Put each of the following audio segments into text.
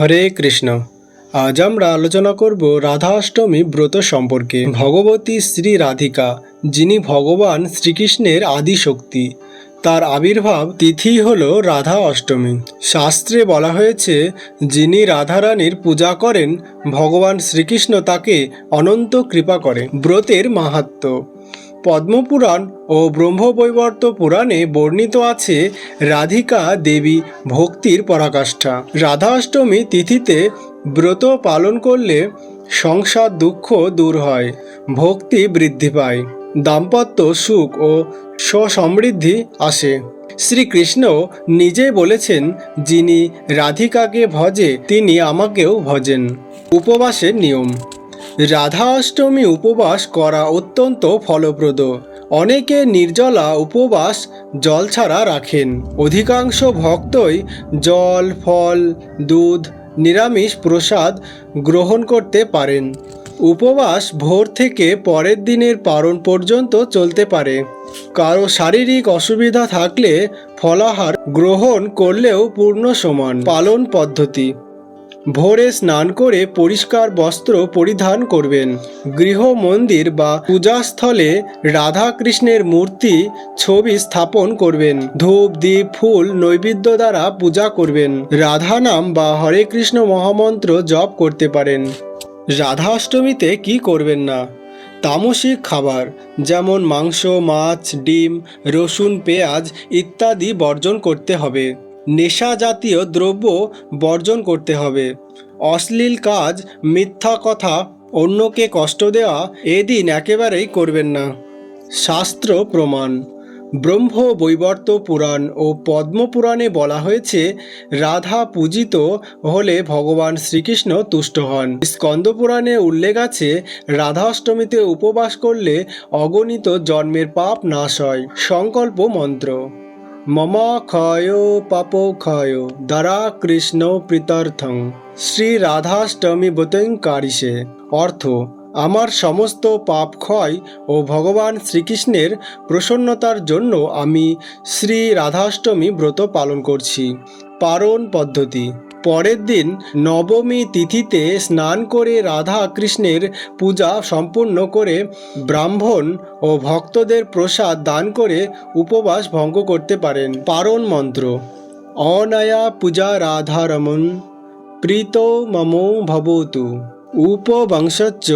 হরে কৃষ্ণ। আজ আমরা আলোচনা করব রাধা অষ্টমী ব্রত সম্পর্কে। ভগবতী শ্রী রাধিকা, যিনি ভগবান শ্রীকৃষ্ণের আদি শক্তি তার আবির্ভাব তিথি হল রাধা অষ্টমী শাস্ত্রে বলা হয়েছে, যিনি রাধারানীর পূজা করেন, ভগবান শ্রীকৃষ্ণ তাকে অনন্ত কৃপা করে ব্রতের মাহাত্ম্য। পদ্মপুরাণ ও ব্রহ্মবৈবর্ত পুরাণে বর্ণিত আছে রাধিকা দেবী ভক্তির পরাকাষ্ঠা। রাধা অষ্টমী তিথিতে ব্রত পালন করলে সংসার দুঃখ দূর হয়, ভক্তি বৃদ্ধি পায়, দাম্পত্য সুখ ও সমৃদ্ধি আসে। শ্রীকৃষ্ণ নিজেই বলেছেন, যিনি রাধিকাকে ভজে, তিনি আমাকেও ভজেন। উপবাসের নিয়ম। রাধা অষ্টমী উপবাস করা অত্যন্ত ফলপ্রদ। অনেকে নির্জলা উপবাস জল ছাড়া রাখেন। অধিকাংশ ভক্তই জল, ফল, দুধ, নিরামিষ প্রসাদ গ্রহণ করতে পারেন। উপবাস ভোর থেকে পরের দিনের পারণ পর্যন্ত চলতে পারে। কারও শারীরিক অসুবিধা থাকলে ফলাহার গ্রহণ করলেও পূর্ণ সমান পালন পদ্ধতি। ভোরে স্নান করে পরিষ্কার বস্ত্র পরিধান করবেন। গৃহ মন্দির বা পূজাস্থলে রাধা কৃষ্ণের মূর্তি ছবি স্থাপন করবেন। ধূপ দ্বীপ ফুল, নৈবেদ্য দ্বারা পূজা করবেন। রাধা নাম বা হরে কৃষ্ণ মহামন্ত্র জপ করতে পারেন। রাধা অষ্টমীতে কি করবেন না? তামসিক খাবার, যেমন মাংস, মাছ, ডিম, রসুন, পেঁয়াজ ইত্যাদি বর্জন করতে হবে। নেশা জাতীয় দ্রব্য বর্জন করতে হবে। অশ্লীল কাজ, মিথ্যা কথা, অন্যকে কষ্ট দেওয়া এদিন একেবারেই করবেন না। শাস্ত্র প্রমাণ। ব্রহ্ম বৈবর্ত পুরাণ ও পদ্মপুরাণে বলা হয়েছে, রাধা পূজিত হলে ভগবান শ্রীকৃষ্ণ তুষ্ট হন। স্কন্দ পুরাণে উল্লেখ আছে রাধা অষ্টমীতে উপবাস করলে অগণিত জন্মের পাপ নাশ হয়। সংকল্প মন্ত্র। মম ক্ষয় পাপ ক্ষয় দ্বারা কৃষ্ণ প্রীতার্থং শ্রী রাধাষ্টমী কারিসে অর্থ আমার সমস্ত পাপ ক্ষয় ও ভগবান শ্রীকৃষ্ণের প্রসন্নতার জন্য আমি শ্রী রাধাষ্টমী ব্রত পালন করছি পারণ পদ্ধতি পরের দিন নবমী তিথিতে স্নান করে রাধা কৃষ্ণের পূজা সম্পূর্ণ করে ব্রাহ্মণ ও ভক্তদের প্রসাদ দান করে উপবাস ভঙ্গ করতে পারেন। পারণ মন্ত্র। অনয়া পূজা রাধারমন প্রীত মমো ভবতু। উপবংশচ্চ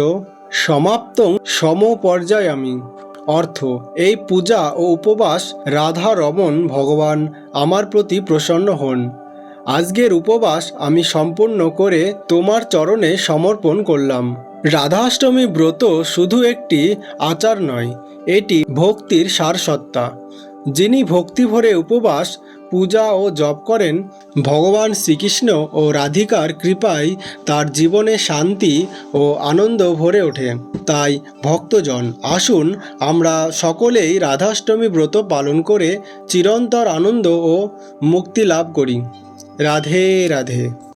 সমাপ্তং সমপর্যায়ামি অর্থ, এই পূজা ও উপবাস রাধা রমন ভগবান আমার প্রতি প্রসন্ন হন। আজকের উপবাস আমি সম্পূর্ণ করে তোমার চরণে সমর্পণ করলাম। রাধাষ্টমী ব্রত শুধু একটি আচার নয়, এটি ভক্তির সারসত্তা। যিনি ভক্তি ভরে উপবাস, পূজা ও জপ করেন, ভগবান শ্রীকৃষ্ণ ও রাধিকার কৃপায় তার জীবনে শান্তি ও আনন্দ ভরে ওঠে। তাই ভক্তজন, আসুন আমরা সকলেই রাধাষ্টমী ব্রত পালন করে চিরন্তর আনন্দ ও মুক্তি লাভ করি। রাধে রাধে